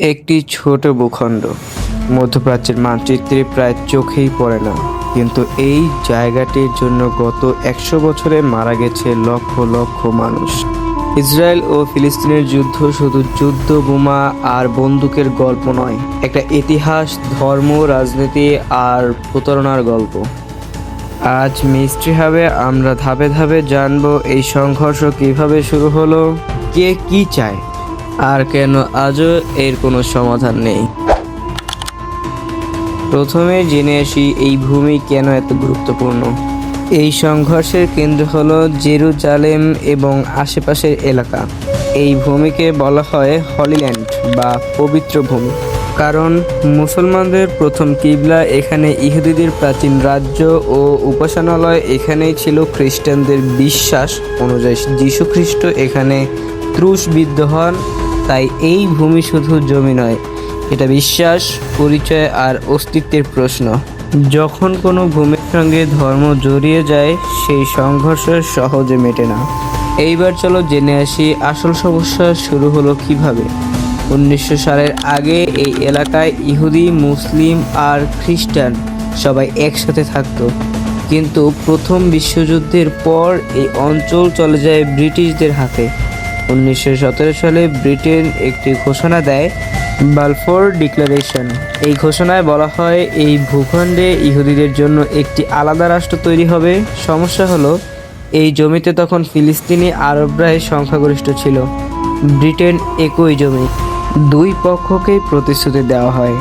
একটি ছোট ভূখণ্ড। মধ্যপ্রাচ্যের মানচিত্রে প্রায় চোখেই পড়ে না। কিন্তু এই জায়গাটির জন্য গত একশো বছরে মারা গেছে লক্ষ লক্ষ মানুষ। ইসরায়েল ও ফিলিস্তিনের যুদ্ধ শুধু যুদ্ধ বোমা আর বন্দুকের গল্প নয়, একটা ইতিহাস, ধর্ম, রাজনীতি আর প্রতারণার গল্প। আজ মিস্ট্রি হবে আমরা ধাপে ধাপে জানব এই সংঘর্ষ কীভাবে শুরু হলো, কে কি চায়। আর কেন আজও এর কোনো সমাধান নেই? প্রথমে জেনে আসি এই ভূমি কেন এত গুরুত্বপূর্ণ। এই সংঘর্ষের কেন্দ্র হলো জেরুজালেম এবং আশেপাশের এলাকা। এই ভূমিকে বলা হয় হলিল্যান্ড বা পবিত্র ভূমি। কারণ মুসলমানদের প্রথম কিবলা এখানে ইহুদিদের প্রাচীন রাজ্য ও উপাসনালয় এখানেই ছিল খ্রিস্টানদের বিশ্বাস অনুযায়ী। যীশু খ্রিস্ট এখানে ক্রুশবিদ্ধ হন তাই এই ভূমি শুধু জমি নয়, এটা বিশ্বাস, পরিচয় আর অস্তিত্বের প্রশ্ন। যখন কোনো ভূমির সঙ্গে ধর্ম জড়িয়ে যায়, সেই সংঘর্ষ সহজে মেটে না। এইবার চলো জেনে আসি আসল সমস্যা শুরু হলো কীভাবে। উনিশশো সালের আগে এই এলাকায় ইহুদি, মুসলিম আর খ্রিস্টান সবাই একসাথে থাকতো। কিন্তু প্রথম বিশ্বযুদ্ধের পর এই অঞ্চল চলে যায় ব্রিটিশদের হাতে। উনিশশো সতেরো সালে ব্রিটেন একটি ঘোষণা দেয়, বালফোর ডিক্লারেশন। এই ঘোষণায় বলা হয়, এই ভূখণ্ডে ইহুদিদের জন্য একটি আলাদা রাষ্ট্র তৈরি হবে। সমস্যা হলো, এই জমিতে তখন ফিলিস্তিনি আরবরাই সংখ্যাগরিষ্ঠ ছিল। ব্রিটেন একই জমি, দুই পক্ষকেই প্রতিশ্রুতি দেওয়া হয়।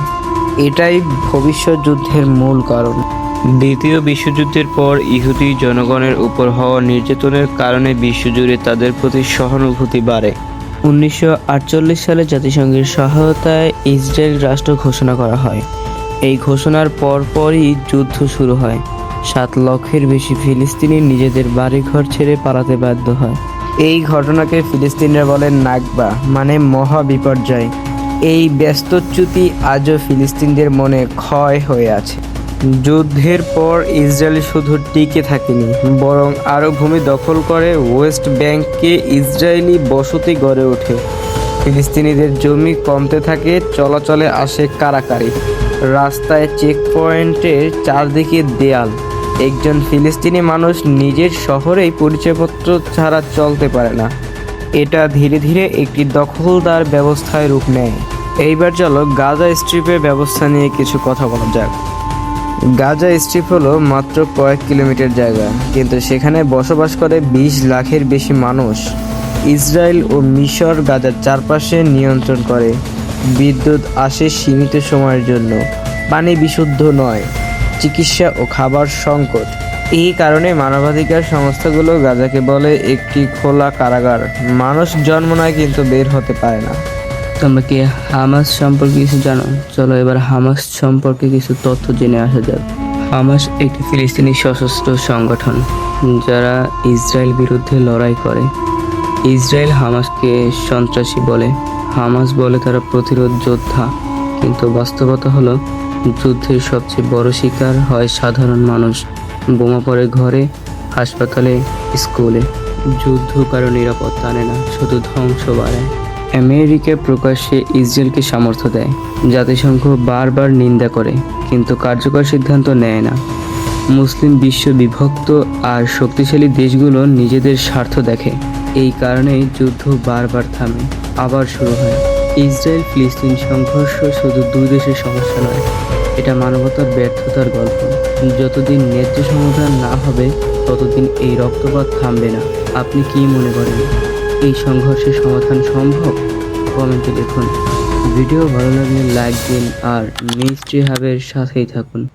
এটাই ভবিষ্যৎ যুদ্ধের মূল কারণ। দ্বিতীয় বিশ্বযুদ্ধের পর ইহুদি জনগণের উপর হওয়া নির্যাতনের কারণে বিশ্বজুড়ে তাদের প্রতি সহানুভূতি বাড়ে। উনিশশো আটচল্লিশ সালে জাতিসংঘের সহায়তায় ইসরায়েল রাষ্ট্র ঘোষণা করা হয়। এই ঘোষণার পরপরই যুদ্ধ শুরু হয়। সাত লক্ষের বেশি ফিলিস্তিনি নিজেদের বাড়িঘর ছেড়ে পালাতে বাধ্য হয়। এই ঘটনাকে ফিলিস্তিনরা বলেন নাগবা মানে মহা বিপর্যয়। এই ব্যস্তচ্যুতি আজও ফিলিস্তিনদের মনে ক্ষয় হয়ে আছে। যুদ্ধের পর ইসরায়েল শুধু টিকে থাকেনি, বরং আরও ভূমি দখল করে ওয়েস্ট ব্যাংকে ইসরায়েলি বসতি গড়ে ওঠে। ফিলিস্তিনিদের জমি কমতে থাকে, চলাচলে আসে কারাকারি। রাস্তায় চেক পয়েন্টের চারদিকে দেয়াল। একজন ফিলিস্তিনি মানুষ নিজের শহরেই পরিচয়পত্র ছাড়া চলতে পারে না। এটা ধীরে ধীরে একটি দখলদার ব্যবস্থায় রূপ নেয়। এইবার চলো গাজা স্ট্রিপের ব্যবস্থা নিয়ে কিছু কথা বলা যাক। গাজা স্ট্রিপ হলো মাত্র কয়েক কিলোমিটার জায়গা, কিন্তু সেখানে বসবাস করে বিশ লাখের বেশি মানুষ। ইসরায়েল ও মিশর গাজার চারপাশে নিয়ন্ত্রণ করে, বিদ্যুৎ আসে সীমিত সময়ের জন্য। পানি বিশুদ্ধ নয়, চিকিৎসা ও খাবার সংকট। এই কারণে মানবাধিকার সংস্থাগুলো গাজাকে বলে একটি খোলা কারাগার। মানুষ জন্ম নেয় কিন্তু বের হতে পারে না। তোমরা কি হামাস সম্পর্কে কিছু জানো? চলো এবার হামাস সম্পর্কে কিছু তথ্য জেনে আসা যাক। হামাস একটি ফিলিস্তিনি সশস্ত্র সংগঠন, যারা ইসরায়েল বিরুদ্ধে লড়াই করে। ইসরায়েল হামাসকে সন্ত্রাসী বলে। হামাস বলে তারা প্রতিরোধ যোদ্ধা, কিন্তু বাস্তবতা হলো, যুদ্ধের সবচেয়ে বড় শিকার হয় সাধারণ মানুষ। বোমা পড়ে ঘরে, হাসপাতালে, স্কুলে। যুদ্ধ কারও নিরাপত্তা আনে না, শুধু ধ্বংস বাড়ায়। আমেরিকা প্রকাশ্যে ইসরায়েলকে সামর্থ্য দেয়। জাতিসংঘ বারবার নিন্দা করে, কিন্তু কার্যকর সিদ্ধান্ত নেয় না। মুসলিম বিশ্ব বিভক্ত আর শক্তিশালী দেশগুলো নিজেদের স্বার্থ দেখে। এই কারণেই যুদ্ধ বারবার থামে, আবার শুরু হয়। ইসরায়েল ফিলিস্তিন সংঘর্ষ শুধু দুই দেশের সমস্যা নয়, এটা মানবতার ব্যর্থতার গল্প। যতদিন ন্যায্য সমাধান না হবে, ততদিন এই রক্তপাত থামবে না। আপনি কি মনে করেন? এই সংঘর্ষের সমাধান সম্ভব? কমেন্টে লিখুন। ভিডিও ভালো লাগলে লাইক দিন আর মিস্ট্রি হাবের সাথেই থাকুন।